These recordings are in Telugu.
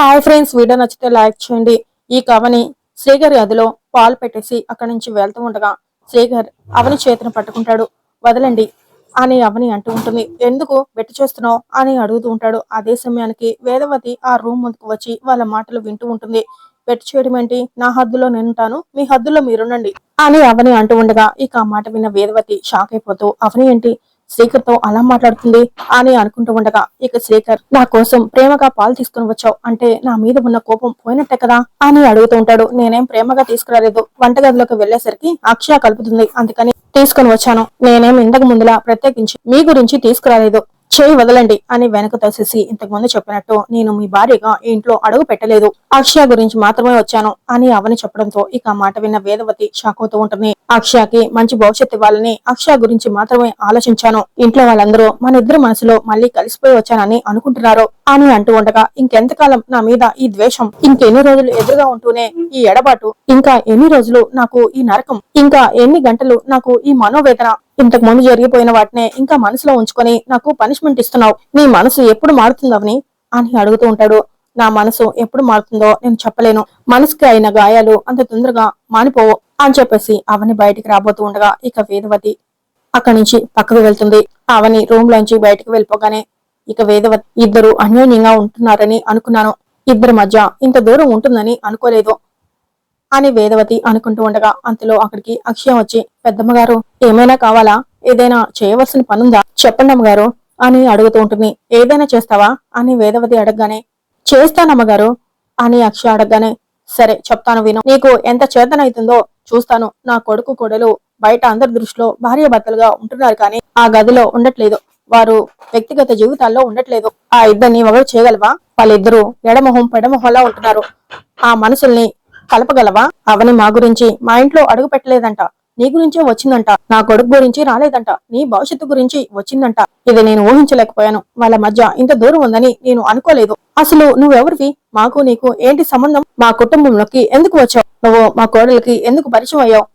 హాయ్ ఫ్రెండ్స్ వీడియో నచ్చితే లైక్ చేయండి. ఈ కవని శ్రీగర్ గదిలో పాలు పెట్టేసి అక్కడి నుంచి వెళ్తూ ఉండగా శ్రీగర్ అవని చేతిని పట్టుకుంటాడు. వదలండి అని అవని అంటూ ఉంటుంది. ఎందుకు బెట్టు చేస్తున్నావు అని అడుగుతూ ఉంటాడు. అదే సమయానికి వేదవతి ఆ రూమ్ ముందుకు వచ్చి వాళ్ళ మాటలు వింటూ ఉంటుంది. బెట్టు చేయడం ఏంటి? నా హద్దులో నేనుంటాను. మీ హద్దులో మీరుండండి అని అవని అంటూ ఉండగా ఇక ఆ మాట విన్న వేదవతి షాక్ అయిపోతూ అవని ఏంటి? శ్రీకర్తో అలా మాట్లాడుతుంది అని అనుకుంటూ ఉండగా ఇక శ్రీకర్ నా కోసం ప్రేమగా పాలు తీసుకుని వచ్చావు. అంటే నా మీద ఉన్న కోపం పోయినట్టే కదా? అని అడుగుతూ ఉంటాడు. నేనేం ప్రేమగా తీసుకురాలేదు. వంటగదిలోకి వెళ్ళేసరికి అక్షయ కలుపుతుంది. అందుకని తీసుకుని వచ్చాను. నేనేం ఇంతకు ముందులా ప్రత్యేకించి మీ గురించి తీసుకురాలేదు. చేయి వదలండి అని వెనక తోసేసి ఇంతకుముందు చెప్పినట్టు నేను మీ భార్యగా ఇంట్లో అడుగు పెట్టలేదు. అక్షయ గురించి మాత్రమే వచ్చాను అని అవని చెప్పడంతో ఇక మాట విన్న వేదవతి షాక్ అవుతూ ఉంటుంది. అక్షయకి మంచి భవిష్యత్తు ఇవ్వాలని అక్షయ గురించి మాత్రమే ఆలోచించాను. ఇంట్లో వాళ్ళందరూ మన ఇద్దరు మనసులో మళ్ళీ కలిసిపోయి వచ్చానని అనుకుంటున్నారు. అని అంటూ ఉండగా ఇంకెంతకాలం నా మీద ఈ ద్వేషం? ఇంకెన్ని రోజులు ఎదురుగా ఉంటూనే ఈ ఎడబాటు? ఇంకా ఎన్ని రోజులు నాకు ఈ నరకం? ఇంకా ఎన్ని గంటలు నాకు ఈ మనోవేదన? ఇంతకు ముందు జరిగిపోయిన వాటినే ఇంకా మనసులో ఉంచుకొని నాకు పనిష్మెంట్ ఇస్తున్నావు. నీ మనసు ఎప్పుడు మారుతుందవని అని అడుగుతూ ఉంటాడు. నా మనసు ఎప్పుడు మారుతుందో నేను చెప్పలేను. మనసుకి అయిన గాయాలు అంత తొందరగా మానిపోవు అని చెప్పేసి అవని బయటికి రాబోతూ ఉండగా ఇక వేదవతి అక్కడి నుంచి పక్కకు వెళ్తుంది. అవని రూమ్ లోంచి బయటకు వెళ్ళిపోగానే ఇక వేదవతి ఇద్దరు అన్యోన్యంగా ఉంటున్నారని అనుకున్నాను. ఇద్దరి మధ్య ఇంత దూరం ఉంటుందని అనుకోలేదు. అని వేదవతి అనుకుంటూ ఉండగా అంతలో అక్కడికి అక్షయం వచ్చి పెద్దమ్మ గారు ఏమైనా కావాలా? ఏదైనా చేయవలసిన పనుందా? చెప్పండి అమ్మగారు అని అడుగుతూ ఉంటుంది. ఏదైనా చేస్తావా? అని వేదవతి అడగగానే చేస్తానమ్మగారు అని అక్ష అడగగానే సరే చెప్తాను విను. నీకు ఎంత చేతనైతుందో చూస్తాను. నా కొడుకు కొడలు బయట అందరి దృష్టిలో భార్య భర్తలుగా ఉంటున్నారు కానీ ఆ గదిలో ఉండట్లేదు. వారు వ్యక్తిగత జీవితాల్లో ఉండట్లేదు. ఆ ఇద్దరిని ఒకరు చేయగలవా? వాళ్ళిద్దరూ ఎడమొహం పెడమొహంలా ఉంటున్నారు. ఆ మనసుల్ని కలపగలవా? అవని మా గురించి మా ఇంట్లో అడుగు పెట్టలేదంట. నీ గురించే వచ్చిందంట. నా కొడుకు గురించి రాలేదంట. నీ భవిష్యత్తు గురించి వచ్చిందంట. ఇది నేను ఊహించలేకపోయాను. వాళ్ళ మధ్య ఇంత దూరం ఉందని నేను అనుకోలేదు. అసలు నువ్వెవరివి? మాకు నీకు ఏంటి సంబంధం? మా కుటుంబంలోకి ఎందుకు వచ్చావు? నువ్వు మా కోడలికి ఎందుకు పరిచయం అయ్యావు?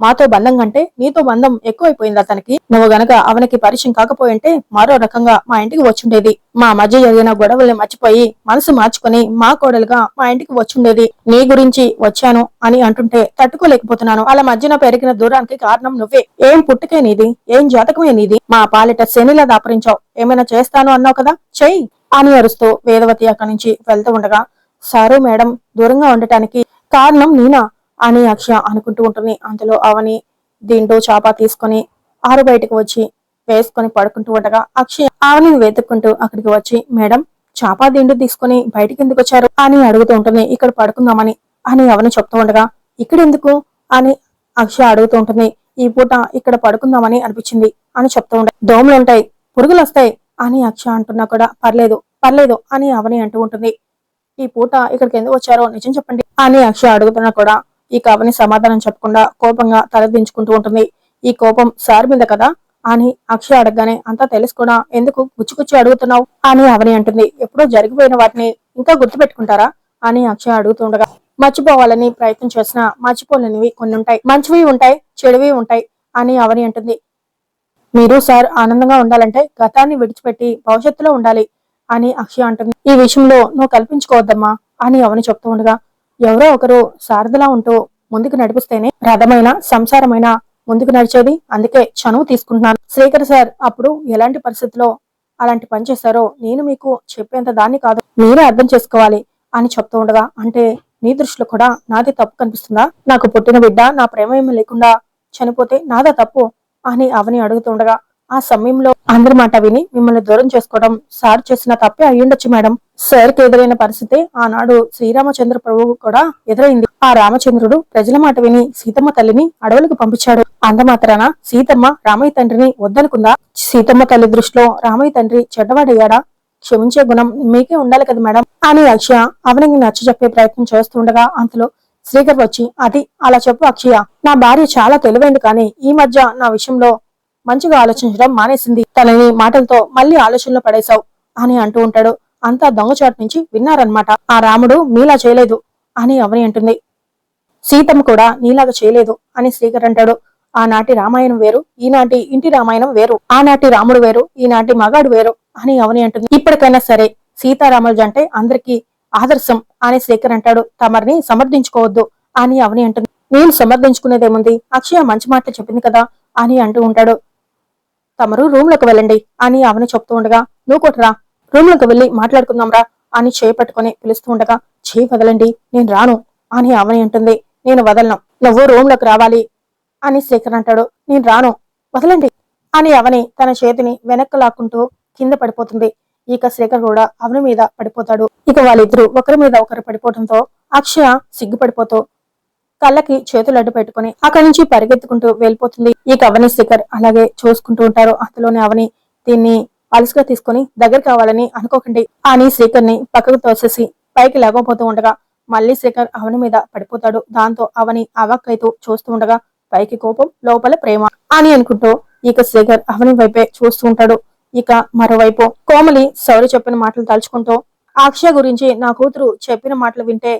మాతో బంధం కంటే నీతో బంధం ఎక్కువైపోయింది అతనికి. నువ్వు గనక అవనికి పరిచయం కాకపోయింటే మరో రకంగా మా ఇంటికి వచ్చుండేది. మా మధ్య జరిగిన గొడవల్ని మర్చిపోయి మనసు మార్చుకొని మా కోడలుగా మా ఇంటికి వచ్చుండేది. నీ గురించి వచ్చాను అని అంటుంటే తట్టుకోలేకపోతున్నాను. అలా మధ్యన పెరిగిన దూరానికి కారణం నువ్వే. ఏం పుట్టుకే నీది? ఏం జాతకమే నీది? మా పాలిట శనిలా దాపరించావు. ఏమైనా చేస్తాను అన్నావు కదా? చెయ్యి అని అరుస్తూ వేదవతి అక్కడి నుంచి వెళ్తూ ఉండగా సారు మేడం దూరంగా ఉండటానికి కారణం నేనా? అని అక్షయ అనుకుంటూ ఉంటుంది. అందులో అవని దిండు చాప తీసుకొని ఆరు బయటకు వచ్చి వేసుకొని పడుకుంటూ ఉండగా అక్షయ ఆవనిని వెతుక్కుంటూ అక్కడికి వచ్చి మేడం చాపా దిండు తీసుకొని బయటికి ఎందుకు వచ్చారు? అని అడుగుతూ ఉంటుంది. ఇక్కడ పడుకుందామని అని అవని చెప్తూ ఉండగా ఇక్కడ ఎందుకు? అని అక్షయ అడుగుతూ ఉంటుంది. ఈ పూట ఇక్కడ పడుకుందామని అనిపించింది అని చెప్తూ ఉండే దోమలు ఉంటాయి పురుగులు వస్తాయి అని అక్షయ అంటున్నా కూడా పర్లేదు పర్లేదు అని అవని అంటూ ఉంటుంది. ఈ పూట ఇక్కడికి ఎందుకు వచ్చారో నిజం చెప్పండి అని అక్షయ అడుగుతున్నా కూడా ఈ కవని సమాధానం చెప్పకుండా కోపంగా తలదించుకుంటూ ఉంటుంది. ఈ కోపం సార్ మీద కదా? అని అక్షయ అడగగానే అంతా తెలుసుకున్నా ఎందుకు గుచ్చిగుచ్చి అడుగుతున్నావు? అని అవని అంటుంది. ఎప్పుడో జరిగిపోయిన వాటిని ఇంకా గుర్తుపెట్టుకుంటారా? అని అక్షయ అడుగుతుండగా మర్చిపోవాలని ప్రయత్నం చేసినా మర్చిపోలేనివి కొన్ని ఉంటాయి మంచివి ఉంటాయి చెడువి ఉంటాయి అని అవని అంటుంది. మీరు సార్ ఆనందంగా ఉండాలంటే గతాన్ని విడిచిపెట్టి భవిష్యత్తులో ఉండాలి అని అక్షయ అంటుంది. ఈ విషయంలో నువ్వు కల్పించుకోవద్దమ్మా అని అవని చెప్తూ ఉండగా ఎవరో ఒకరు సారథిలా ఉంటూ ముందుకు నడిపిస్తేనే రథమైన సంసారమైన ముందుకు నడిచేది. అందుకే చనువు తీసుకుంటున్నాను. శ్రీకర్ సార్ అప్పుడు ఎలాంటి పరిస్థితిలో అలాంటి పని చేశారో నేను మీకు చెప్పేంత దాన్ని కాదు. మీరే అర్థం చేసుకోవాలి అని చెప్తూ ఉండగా అంటే నీ దృష్టిలో కూడా నాది తప్పు కనిపిస్తుందా? నాకు పుట్టిన బిడ్డ నా ప్రేమ ఏమీ లేకుండా చనిపోతే నాదా తప్పు అని అవని అడుగుతుండగా ఆ సమయంలో అందరి మాట విని మిమ్మల్ని దూరం చేసుకోవడం సార్ చేసిన తప్పే అయ్యుండొచ్చు మేడం. సార్కి ఎదురైన పరిస్థితి ఆనాడు శ్రీరామచంద్ర ప్రభువు కూడా ఎదురైంది. ఆ రామచంద్రుడు ప్రజల మాట విని సీతమ్మ తల్లిని అడవులకు పంపించాడు. అందమాత్రాన సీతమ్మ రామయ్య తండ్రిని వద్దనుకుందా? సీతమ్మ తల్లి దృష్టిలో రామయ్య తండ్రి చెడ్డవాడయ్యాడా? క్షమించే గుణం మీకే ఉండాలి కదా మేడం. అని అక్షయ అవనికి నచ్చ చెప్పే ప్రయత్నం చేస్తుండగా అంతలో శ్రీకర్ వచ్చి అది అలా చెప్పు అక్షయ. నా భార్య చాలా తెలివైంది కానీ ఈ మధ్య నా విషయంలో మంచిగా ఆలోచించడం మానేసింది. తనని మాటలతో మళ్ళీ ఆలోచనలో పడేశావు అని అంటూ ఉంటాడు. అంతా దొంగచాటు నుంచి విన్నారనమాట ఆ రాముడు మీలా చేయలేదు అని అవని అంటుంది. సీతమ్మ కూడా నీలాగా చేయలేదు అని శ్రీకర్ అంటాడు. ఆనాటి రామాయణం వేరు ఈనాటి ఇంటి రామాయణం వేరు ఆనాటి రాముడు వేరు ఈనాటి మగాడు వేరు అని అవని అంటుంది. ఇప్పటికైనా సరే సీతారాముల అంటే అందరికీ ఆదర్శం అని శ్రీకర్ అంటాడు. తమరిని సమర్థించుకోవద్దు అని అవని అంటుంది. నేను సమర్థించుకునేదేముంది? అక్షయ మంచి మాటలు చెప్పింది కదా అని అంటూ ఉంటాడు. తమరు రూమ్లోకి వెళ్ళండి అని అవని చెప్తూ ఉండగా నువ్వు కొట్టరా రూమ్లోకి వెళ్ళి మాట్లాడుకుందాంరా అని చేయి పట్టుకొని పిలుస్తూ ఉండగా చేయి వదలండి నేను రాను అని అవని అంటుంది. నేను వదలను. నువ్వు రూమ్లోకి రావాలి అని శేఖర్ అంటాడు. నేను రాను. వదలండి అని అవని తన చేతిని వెనక్కు లాక్కుంటూ కింద పడిపోతుంది. ఇక శేఖర్ కూడా అవని మీద పడిపోతాడు. ఇక వాళ్ళిద్దరూ ఒకరి మీద ఒకరు పడిపోవడంతో అక్షయ సిగ్గుపడిపోతూ కళ్ళకి చేతులు అడ్డు పెట్టుకుని అక్కడి నుంచి పరిగెత్తుకుంటూ వెళ్ళిపోతుంది. ఇక అవని శిఖర్ అలాగే చూసుకుంటూ ఉంటారు. అంతలోనే అవని దీన్ని అలసిగా తీసుకుని దగ్గర కావాలని అనుకోకండి. అని శేఖర్ని పక్కకు తోసేసి పైకి లేకపోతూ ఉండగా మళ్ళీ శేఖర్ అవని మీద పడిపోతాడు. దాంతో అవని అవాక్కైతూ చూస్తూ ఉండగా పైకి కోపం లోపల ప్రేమ అని అనుకుంటూ ఇక శేఖర్ అవని వైపే చూస్తూ ఉంటాడు. ఇక మరోవైపు కోమలి సౌరి చెప్పిన మాటలు తలుచుకుంటూ అక్షయ గురించి నా కూతురు చెప్పిన మాటలు వింటే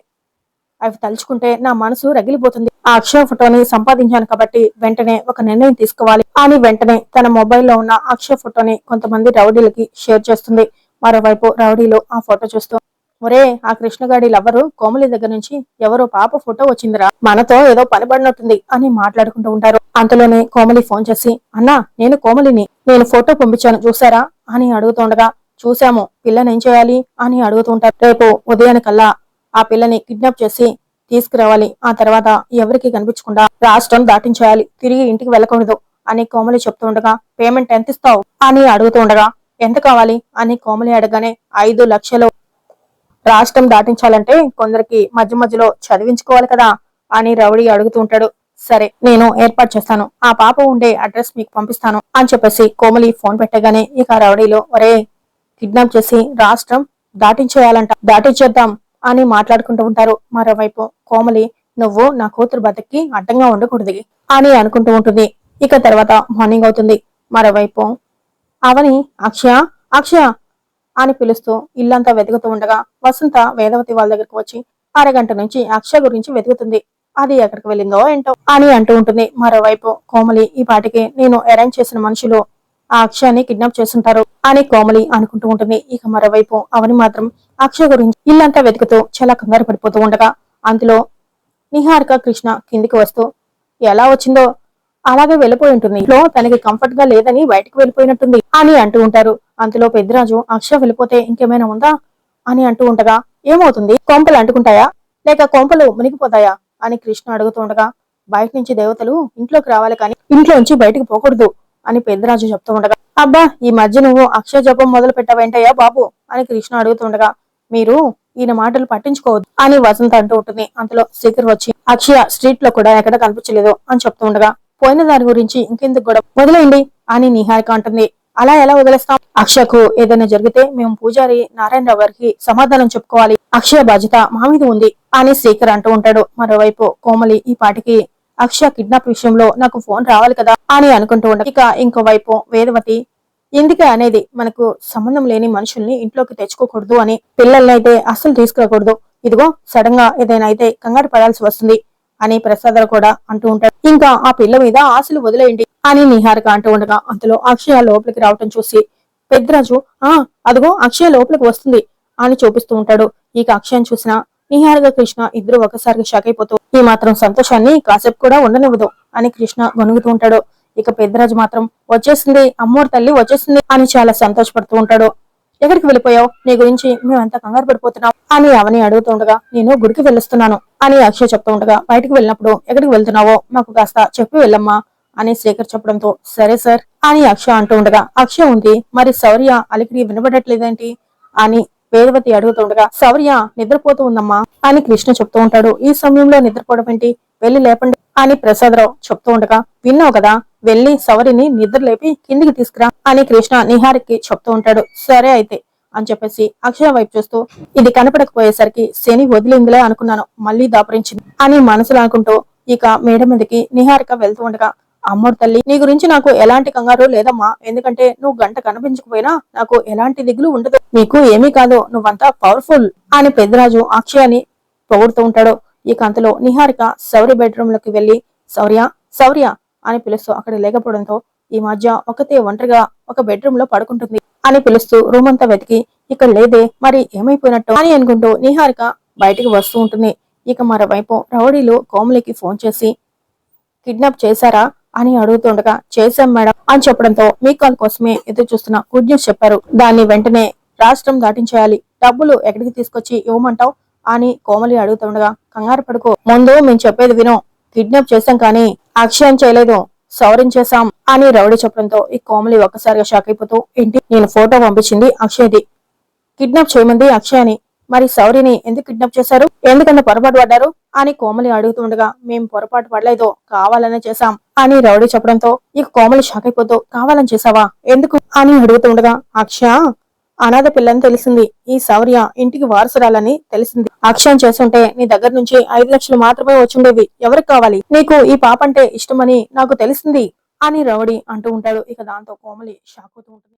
అవి తలుచుకుంటే నా మనసు రగిలిపోతుంది. ఆ అక్షయ ఫోటోని సంపాదించాను కాబట్టి వెంటనే ఒక నిర్ణయం తీసుకోవాలి. అని వెంటనే తన మొబైల్లో ఉన్న అక్షయ ఫోటోని కొంతమంది రౌడీలకి షేర్ చేస్తుంది. మరోవైపు రౌడీలు ఆ ఫోటో చూస్తూ ఒరే ఆ కృష్ణగాడి లవ్వరు కోమలి దగ్గర నుంచి ఎవరో పాప ఫోటో వచ్చిందిరా. మనతో ఏదో పనిపడినట్టుంది అని మాట్లాడుకుంటూ ఉంటారు. అంతలోనే కోమలి ఫోన్ చేసి అన్నా నేను కోమలిని. నేను ఫోటో పంపించాను చూసారా అని అడుగుతుండగా చూశాము. పిల్లని ఏం చేయాలి? అని అడుగుతుంటారు రేపు ఉదయానికల్లా ఆ పిల్లని కిడ్నాప్ చేసి తీసుకురావాలి. ఆ తర్వాత ఎవరికి కనిపించకుండా రాష్ట్రం దాటించేయాలి. తిరిగి ఇంటికి వెళ్ళకూడదు అని కోమలి చెప్తూ ఉండగా పేమెంట్ ఎంత ఇస్తావు? అని అడుగుతూ ఉండగా ఎంత కావాలి? అని కోమలి అడగానే ఐదు లక్షలు. రాష్ట్రం దాటించాలంటే కొందరికి మధ్య మధ్యలో చదివించుకోవాలి కదా అని రౌడీ అడుగుతూ ఉంటాడు. సరే నేను ఏర్పాటు చేస్తాను. ఆ పాప ఉండే అడ్రస్ మీకు పంపిస్తాను అని చెప్పేసి కోమలి ఫోన్ పెట్టగానే ఇక రౌడీలో ఒరే కిడ్నాప్ చేసి రాష్ట్రం దాటించేయాలంట. దాటించేద్దాం. అని మాట్లాడుకుంటూ ఉంటారు. మరోవైపు కోమలి నువ్వు నా కూతురు బతికి అడ్డంగా ఉండకూడదు అని అనుకుంటూ ఉంటుంది. ఇక తర్వాత మార్నింగ్ అవుతుంది. మరోవైపు అవని అక్షయ అక్షయ అని పిలుస్తూ ఇల్లంతా వెతుకుతూ ఉండగా వసంత వేదవతి వాళ్ళ దగ్గరకు వచ్చి అరగంట నుంచి అక్షయ గురించి వెతుకుతుంది. అది ఎక్కడికి వెళ్ళిందో ఏంటో అని అంటూ ఉంటుంది. మరోవైపు కోమలి ఈ పాటికి నేను అరేంజ్ చేసిన మనుషులు ఆ అక్షయాన్ని కిడ్నాప్ చేస్తుంటారు అని కోమలి అనుకుంటూ ఉంటుంది. ఇక మరోవైపు అవని మాత్రం అక్షయ గురించి ఇల్లంతా వెతుకుతూ చాలా కంగారు పడిపోతూ ఉండగా అందులో నిహారిక కృష్ణ కిందికి వస్తూ ఎలా వచ్చిందో? అలాగే వెళ్ళిపోయి ఉంటుంది. ఇంట్లో తనకి కంఫర్ట్గా లేదని బయటకు వెళ్ళిపోయినట్టుంది అని అంటూ ఉంటారు. అంతలో పెద్దరాజు అక్షయ వెళ్ళిపోతే ఇంకేమైనా ఉందా? అని అంటూ ఉండగా ఏమవుతుంది? కొంపలు అంటుకుంటాయా? లేక కొంపలు మునిగిపోతాయా? అని కృష్ణ అడుగుతూ ఉండగా బయట నుంచి దేవతలు ఇంట్లోకి రావాలి కానీ ఇంట్లోంచి బయటకు పోకూడదు. అని పెద్దరాజు చెప్తూ ఉండగా అబ్బా ఈ మధ్య నువ్వు అక్షయ జపం మొదలు పెట్టావేంటయ్యా బాబు? అని కృష్ణ అడుగుతుండగా మీరు ఈయన మాటలు పట్టించుకోవద్దు అని వసంత అంటూ ఉంటుంది. అంతలో శేఖర్ వచ్చి అక్షయ స్ట్రీట్లో కూడా ఎక్కడ కనిపించలేదు అని చెప్తూ ఉండగా పోయిన దాని గురించి ఇంకెందుకు గొడవ? వదిలేయండి అని నిహారిక అంటుంది. అలా ఎలా వదిలేస్తాం? అక్షయకు ఏదైనా జరిగితే మేము పూజారి నారాయణరావు గారికి సమాధానం చెప్పుకోవాలి. అక్షయ బాధ్యత మా మీద ఉంది అని శేఖర్ అంటూ ఉంటాడు. మరోవైపు కోమలి ఈ పాటికి అక్షయ కిడ్నాప్ విషయంలో నాకు ఫోన్ రావాలి కదా అని అనుకుంటూ ఉండ ఇక ఇంకోవైపు వేదవతి ఎందుకే అనేది మనకు సంబంధం లేని మనుషుల్ని ఇంట్లోకి తెచ్చుకోకూడదు అని పిల్లల్ని అయితే అస్సలు తీసుకురాకూడదు. ఇదిగో సడన్గా ఏదైనా అయితే కంగారు పడాల్సి వస్తుంది అని ప్రసాదరావు కూడా అంటూ ఉంటాడు. ఇంకా ఆ పిల్ల మీద ఆశలు వదిలేయండి అని నిహారిక అంటూ ఉండగా అంతలో అక్షయ లోపలికి రావటం చూసి పెద్దరాజు ఆ అదిగో అక్షయ లోపలికి వస్తుంది అని చూపిస్తూ ఉంటాడు. ఇక అక్షయం చూసిన నిహారిక కృష్ణ ఇద్దరు ఒకసారిగా షాక్ అయిపోతూ ఈ మాత్రం సంతోషాన్ని కాసేపు కూడా ఉండనివ్వదు అని కృష్ణ గొనుగుతూ ఉంటాడు. ఇక పెద్దరాజు మాత్రం వచ్చేసింది అమ్మోరు తల్లి వచ్చేసింది అని చాలా సంతోషపడుతూ ఉంటాడు. ఎక్కడికి వెళ్ళిపోయావు? నీ గురించి మేమంతా కంగారు పడిపోతున్నాం అని అవని అడుగుతూ ఉండగా నేను గుడికి వెళ్ళొస్తున్నాను అని అక్షయ్ చెప్తూ ఉండగా బయటకు వెళ్ళినప్పుడు ఎక్కడికి వెళ్తున్నావో మాకు కాస్త చెప్పి వెళ్ళమ్మా అని శేఖర్ చెప్పడంతో సరే సార్ అని అక్షయ అంటూ ఉండగా అక్షయ ఉంది మరి శౌర్య అలికిడి వినబడట్లేదేంటి? అని వేదవతి అడుగుతుండగా శౌర్య నిద్రపోతూ ఉందమ్మా అని కృష్ణ చెప్తూ ఉంటాడు. ఈ సమయంలో నిద్రపోవడం ఏంటి? వెళ్ళి లేపండి అని ప్రసాదరావు చెప్తూ ఉండగా విన్నావు కదా వెళ్ళి సవరిని నిద్ర లేపి కిందికి తీసుకురా అని కృష్ణ నిహారికి చెప్తూ ఉంటాడు. సరే అయితే అని చెప్పేసి అక్షయ వైపు చూస్తూ ఇది కనపడకపోయేసరికి శని వదిలిందిలే అనుకున్నాను మళ్ళీ దాపరించింది అని మనసులో అనుకుంటూ ఇక మేడ మీదకి నిహారిక వెళ్తూ ఉండగా అమ్మోడు తల్లి నీ గురించి నాకు ఎలాంటి కంగారు లేదమ్మా. ఎందుకంటే నువ్వు గంట కనిపించకపోయినా నాకు ఎలాంటి దిగులు ఉండదు. నీకు ఏమీ కాదు నువ్వంతా పవర్ఫుల్ అని పెద్దరాజు అక్షయాన్ని పొగుడుతూ ఉంటాడు. ఈ కంతలో నిహారిక శౌర్య బెడ్రూమ్లోకి వెళ్ళి శౌర్య శౌర్య అని పిలుస్తూ అక్కడ లేకపోవడంతో ఈ మధ్య ఒకతే ఒంటరిగా ఒక బెడ్రూమ్లో పడుకుంటుంది అని పిలుస్తూ రూమ్ అంతా వెతికి ఇక్కడ లేదే మరి ఏమైపోయినట్టు అని అనుకుంటూ నిహారిక బయటికి వస్తూ ఉంటుంది. ఇక మరోవైపు రౌడీలు కోమలికి ఫోన్ చేసి కిడ్నాప్ చేశారా? అని అడుగుతుండగా చేశాం మేడం అని చెప్పడంతో మీ కాల్ కోసమే ఎదురు చూస్తున్న గుడ్ న్యూస్ చెప్పారు. దాన్ని వెంటనే రాష్ట్రం దాటించేయాలి. డబ్బులు ఎక్కడికి తీసుకొచ్చి ఇవ్వమంటావు? అని కోమలి అడుగుతుండగా కంగారు పడుకో. ముందు మేము చెప్పేది విను. కిడ్నాప్ చేశాం కానీ అక్షయం చేయలేదు. సవరించేశాం అని రౌడీ చెప్పడంతో ఈ కోమలి ఒక్కసారిగా షాక్ అయిపోతూ ఏంటి? నేను ఫోటో పంపించింది అక్షయ్ది. కిడ్నాప్ చేయమంది అక్షయని మరి సౌరిని ఎందుకు కిడ్నాప్ చేశారు? ఎందుకంత పొరపాటు పడ్డారు? అని కోమలి అడుగుతుండగా మేం పొరపాటు పడలేదు కావాలనే చేశాం అని రౌడీ చెప్పడంతో ఇక కోమలి షాక్ అయిపోతూ కావాలని చేసావా ఎందుకు? అని అడుగుతుండగా అక్షయ అనాథ పిల్లని తెలిసింది. ఈ సౌర్య ఇంటికి వారసురాలని తెలిసింది. అక్షయం చేస్తుంటే నీ దగ్గర నుంచి ఐదు లక్షలు మాత్రమే వచ్చిండేవి. ఎవరికి కావాలి? నీకు ఈ పాప అంటే ఇష్టమని నాకు తెలిసింది అని రౌడీ అంటూ ఉంటాడు. ఇక దాంతో కోమలి షాక్ అవుతూ ఉంటుంది.